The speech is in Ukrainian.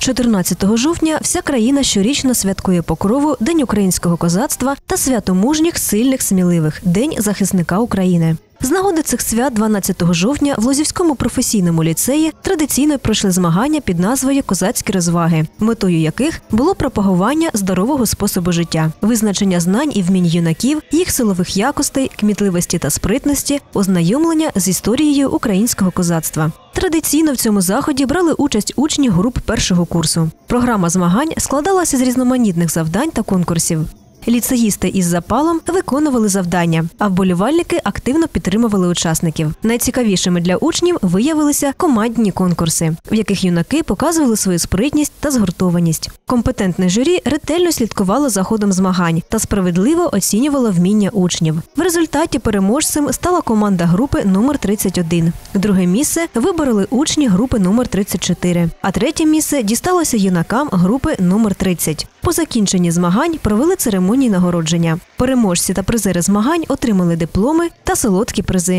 14 жовтня вся країна щорічно святкує покрову День українського козацтва та свято мужніх, сильних, сміливих День захисника України. З нагоди цих свят 12 жовтня в Лозівському професійному ліцеї традиційно пройшли змагання під назвою Козацькі розваги, метою яких було пропагування здорового способу життя, визначення знань і вмінь юнаків, їх силових якостей, кмітливості та спритності, ознайомлення з історією українського козацтва. Традиційно в цьому заході брали участь учні груп першого курсу. Програма змагань складалася з різноманітних завдань та конкурсів. Ліцеїсти із запалом виконували завдання, а вболівальники активно підтримували учасників. Найцікавішими для учнів виявилися командні конкурси, в яких юнаки показували свою спритність та згуртованість. Компетентне журі ретельно слідкувало за ходом змагань та справедливо оцінювало вміння учнів. В результаті переможцем стала команда групи номер 31. Друге місце вибороли учні групи номер 34, а третє місце дісталося юнакам групи номер 30. По закінченні змагань провели церемонії нагородження. Переможці та призери змагань отримали дипломи та солодкі призи.